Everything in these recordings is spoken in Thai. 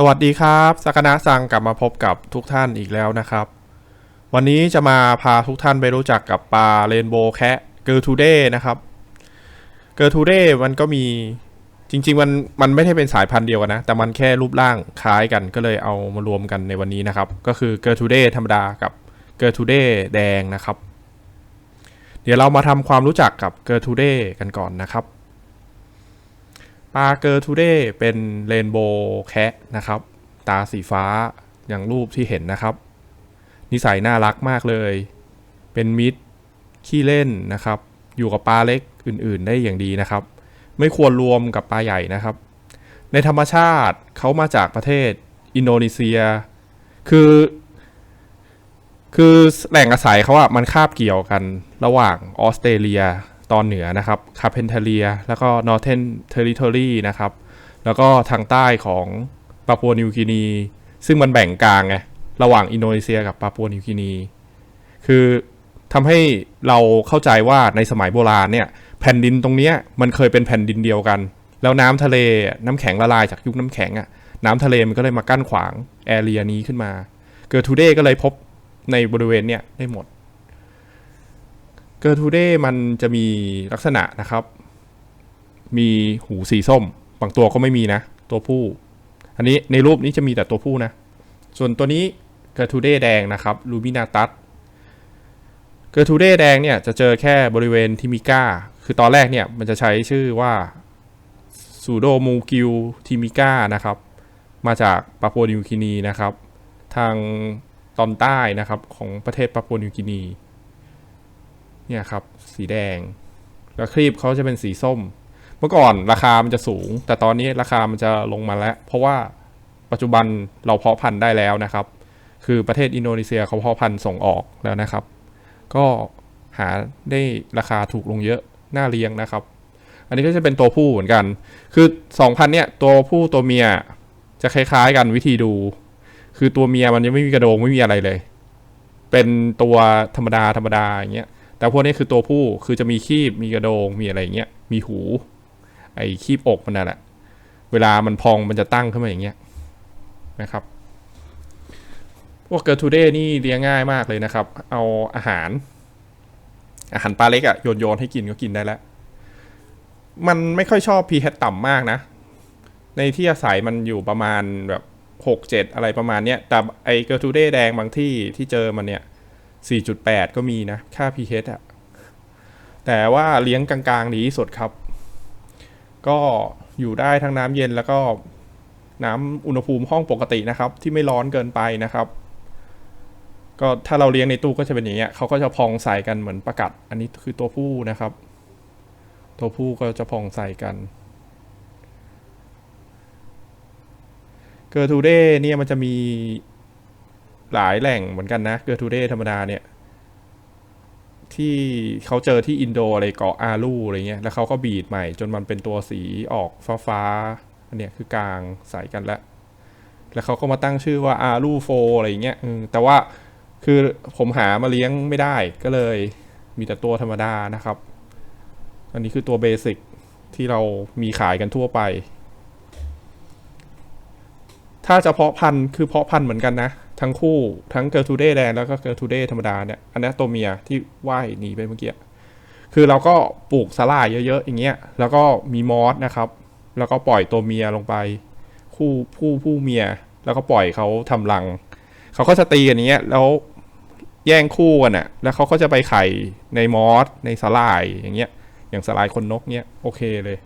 สวัสดีครับสักนะซังกลับมาพบกับทุกท่านอีกแล้วนะครับ วันนี้จะมาพาทุกท่านไปรู้จักกับปลาเรนโบว์แคะเกอร์ทูเดนะครับเกอร์ทูเดมันก็มีจริง ๆ มันมันไม่ได้เป็นสายพันธุ์เดียวกันนะ แต่มันแค่รูปร่างคล้ายกันก็เลยเอามารวมกันในวันนี้นะครับ ก็คือเกอร์ทูเดธรรมดากับเกอร์ทูเดแดงนะครับ เดี๋ยวเรามาทำความรู้จักกับเกอร์ทูเดกันก่อนนะครับ ปลาเกอร์ทูเดเป็นเรนโบว์แคะนะครับ ตาสีฟ้าอย่างรูปที่เห็นนะครับ นิสัยน่ารักมากเลย เป็นมิตรขี้เล่นนะครับ อยู่กับปลาเล็กอื่นๆ ได้อย่างดีนะครับ ไม่ควรรวมกับปลาใหญ่นะครับ ในธรรมชาติเขามาจากประเทศอินโดนีเซีย คือ คือแหล่งอาศัยเขาอะมันคาบเกี่ยวกันระหว่างออสเตรเลีย ตอนเหนือนะครับคาเพนเทเลียแล้วก็นอร์เทนเทอริทอรีนะครับ แล้วก็ทางใต้ของปาปัวนิวกินี ซึ่งมันแบ่งกลางไงระหว่างอินโดนีเซียกับปาปัวนิวกินี คือทำให้เราเข้าใจว่าในสมัยโบราณเนี่ยแผ่นดินตรงนี้มันเคยเป็นแผ่นดินเดียวกัน แล้วน้ำทะเลน้ำแข็งละลายจากยุคน้ำแข็งอะน้ำทะเลมันก็เลยมากั้นขวางแอเรียนี้ขึ้นมา เกิดทูเดย์ก็เลยพบในบริเวณเนี่ยได้หมด เกิร์ทูเดย์มันจะมีลักษณะนะครับ มีหูสีส้ม บางตัวก็ไม่มีนะ ตัวผู้ อันนี้ในรูปนี้จะมีแต่ตัวผู้นะ ส่วนตัวนี้เกิร์ทูเดย์แดงนะครับลูบินาตัสเกิร์ทูเดย์แดงเนี่ยจะเจอแค่บริเวณทิมิก้า คือตอนแรกเนี่ยมันจะใช้ชื่อว่าซูโดมูกิวทิมิก้านะครับ มาจากปาปัวนิวกินีนะครับ ทางตอนใต้นะครับของประเทศปาปัวนิวกินี เนี่ยครับสีแดง แล้วครีบเขาจะเป็นสีส้ม เมื่อก่อนราคามันจะสูง แต่ตอนนี้ราคามันจะลงมาแล้ว เพราะว่าปัจจุบันเราเพาะพันธุ์ได้แล้วนะครับ คือประเทศอินโดนีเซียเขาเพาะพันธุ์ส่งออกแล้วนะครับ ก็หาได้ราคาถูกลงเยอะน่าเลี้ยงนะครับ อันนี้ก็จะเป็นตัวผู้เหมือนกัน คือสองพันเนี่ยตัวผู้ตัวเมียจะคล้ายๆกันวิธีดู คือตัวเมียมันยังไม่มีกระโดงไม่มีอะไรเลย เป็นตัวธรรมดาธรรมดาอย่างเงี้ย แต่พวกนี้คือตัวผู้คือจะมีคีบมีกระโดงมีอะไรอย่างเงี้ยมีหู ไอ้คีบอกมันนั่นแหละเวลามันพองมันจะตั้งขึ้นมาอย่างเงี้ยนะครับ พวกเกอร์ทูเดนี่เลี้ยงง่ายมากเลยนะครับ เอาอาหาร อาหารปลาเล็กอะโยนโยนๆให้กินก็กินได้แล้ว มันไม่ค่อยชอบ pH ต่ำมากนะ ในที่อาศัยมันอยู่ประมาณแบบหกเจ็ดอะไรประมาณเนี้ย แต่ไอเกอร์ทูเดแดงบางที่ที่เจอมันเนี่ย 4.8 ก็มีนะ ค่า pH อะแต่ว่าเลี้ยงกลางๆดีที่สุดครับ ก็อยู่ได้ทั้งน้ำเย็นแล้วก็น้ำอุณหภูมิห้องปกตินะครับ ที่ไม่ร้อนเกินไปนะครับ ก็ถ้าเราเลี้ยงในตู้ก็จะเป็นอย่างเงี้ยเขาก็จะพองใส่กันเหมือนประกัด อันนี้คือตัวผู้นะครับ ตัวผู้ก็จะพองใส่กันเกอร์ทูเดเนี่ยมันจะมี หลายแหล่งเหมือนกันนะเกอร์ทูเดธรรมดาเนี่ย ที่เขาเจอที่อินโดอะไรเกาะอาลูอะไรเงี้ยแล้วเขาก็บีดใหม่ จนมันเป็นตัวสีออกฟ้าฟ้าอันเนี้ยคือกลางใส่กันแล้วแล้วเขาก็มาตั้งชื่อว่าอาลูโฟอะไรเงี้ยแต่ว่าคือผมหามาเลี้ยงไม่ได้ก็เลยมีแต่ตัวธรรมดานะครับ อันนี้คือตัวเบสิกที่เรามีขายกันทั่วไป ถ้าจะเพาะพันธุ์คือเพาะพันธุ์เหมือนกันนะ ทั้งคู่ทั้งเกอร์ทูเดย์แดงแล้วก็เกอร์ทูเดย์ธรรมดาเนี่ยอันนี้ตัวเมียที่ว่ายหนีไปเมื่อกี้คือเราก็ปลูกสลายเยอะๆอย่างเงี้ยแล้วก็มีมอสนะครับ แล้วก็ปล่อยตัวเมียลงไป คู่ผู้ผู้เมีย แล้วก็ปล่อยเขาทำรังเขาก็จะตีกันอย่างเงี้ยแล้วแย่งคู่กันอะแล้วเขาก็จะไปไข่ในมอสในสลายอย่างเงี้ยอย่างสลายคนนกเนี้ยโอเคเลย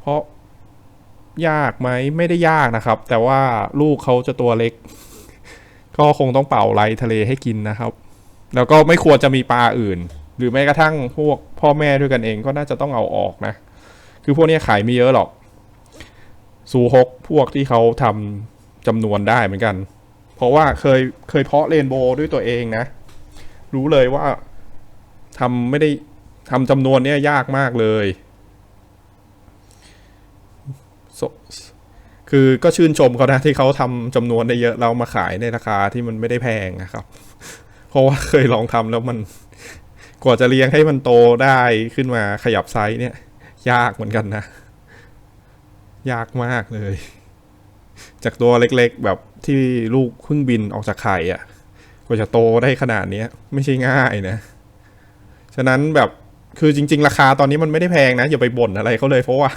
เพราะ ยากไหมไม่ได้ยากนะครับ แต่ว่าลูกเขาจะตัวเล็ก ก็คงต้องเป่าไรทะเลให้กินนะครับ แล้วก็ไม่ควรจะมีปลาอื่น หรือแม้กระทั่งพวกพ่อแม่ด้วยกันเองก็น่าจะต้องเอาออกนะ คือพวกนี้ขายไม่เยอะหรอกซูฮกพวกที่เขาทำจำนวนได้เหมือนกัน เพราะว่าเคยเคยเพาะเรนโบว์ด้วยตัวเองนะ รู้เลยว่าทำไม่ได้ทำจำนวนเนี้ยยากมากเลย คือก็ชื่นชมเขานะที่เขาทำจำนวนได้เยอะเรามาขายในราคาที่มันไม่ได้แพงนะครับ เพราะว่าเคยลองทำแล้วมันกว่าจะเลี้ยงให้มันโตได้ขึ้นมาขยับไซส์เนี่ย ยากเหมือนกันนะ ยากมากเลย จากตัวเล็กๆ แบบที่ลูกเพิ่งบินออกจากไข่อะกว่าจะโตได้ขนาดนี้ไม่ใช่ง่ายนะ ฉะนั้นแบบ คือจริง ๆ ราคาตอนนี้มันไม่ได้แพงนะ อย่าไปบ่นอะไรเขาเลยเพราะว่า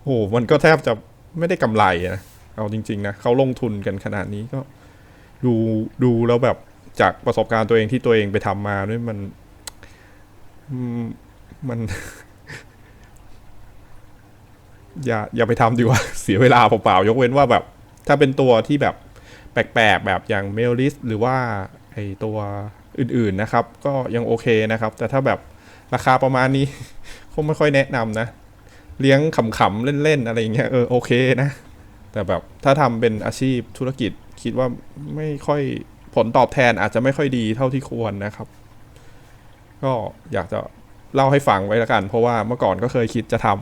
โอ้โหมันก็แทบจะไม่ได้กำไรนะเอาจริง ๆ นะเขาลงทุนกันขนาดนี้ก็ ดูดูแล้วแบบจากประสบการณ์ตัวเองที่ตัวเองไปทำมาด้วยมันมมัน อย่าอย่าไปทำดีกว่า เสียเวลาเปล่าๆยกเว้นว่าแบบ ถ้าเป็นตัวที่แบบแปลกๆแบบอย่างเมลลิสหรือว่าไอตัวอื่นๆนะครับ ก็ยังโอเคนะครับ แต่ถ้าแบบ ราคาประมาณนี้คงไม่ค่อยแนะนำนะ เลี้ยงขำๆเล่นๆอะไรอย่างเงี้ยเออโอเคนะ แต่แบบถ้าทำเป็นอาชีพธุรกิจคิดว่าไม่ค่อยผลตอบแทนอาจจะไม่ค่อยดีเท่าที่ควรนะครับ ก็อยากจะเล่าให้ฟังไว้ล้วกัน เพราะว่าเมื่อก่อนก็เคยคิดจะทำ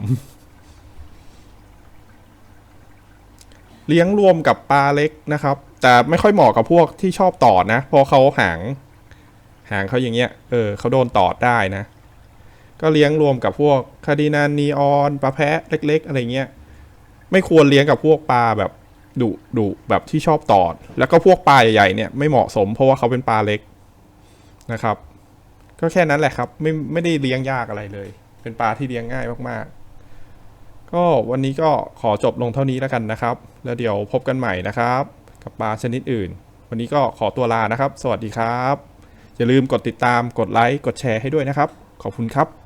เลี้ยงรวมกับปลาเล็กนะครับ แต่ไม่ค่อยเหมาะกับพวกที่ชอบตอดนะ เพราะเขาหาง หางเขาอย่างเงี้ย เออเขาโดนตอดได้นะ ก็เลี้ยงรวมกับพวกคาดินันนีออนปลาแพะเล็ก ๆ อะไรเงี้ยไม่ควรเลี้ยงกับพวกปลาแบบดุดุแบบที่ชอบตอด แล้วก็พวกปลาใหญ่ๆเนี่ยไม่เหมาะสมเพราะว่าเขาเป็นปลาเล็กนะครับ ก็แค่นั้นแหละครับ ไม่ไม่ได้เลี้ยงยากอะไรเลย เป็นปลาที่เลี้ยงง่ายมากๆ ก็วันนี้ก็ขอจบลงเท่านี้แล้วกันนะครับ แล้วเดี๋ยวพบกันใหม่นะครับ กับปลาชนิดอื่น วันนี้ก็ขอตัวลานะครับ สวัสดีครับ อย่าลืมกดติดตามกดไลค์กดแชร์ให้ด้วยนะครับ ขอบคุณครับ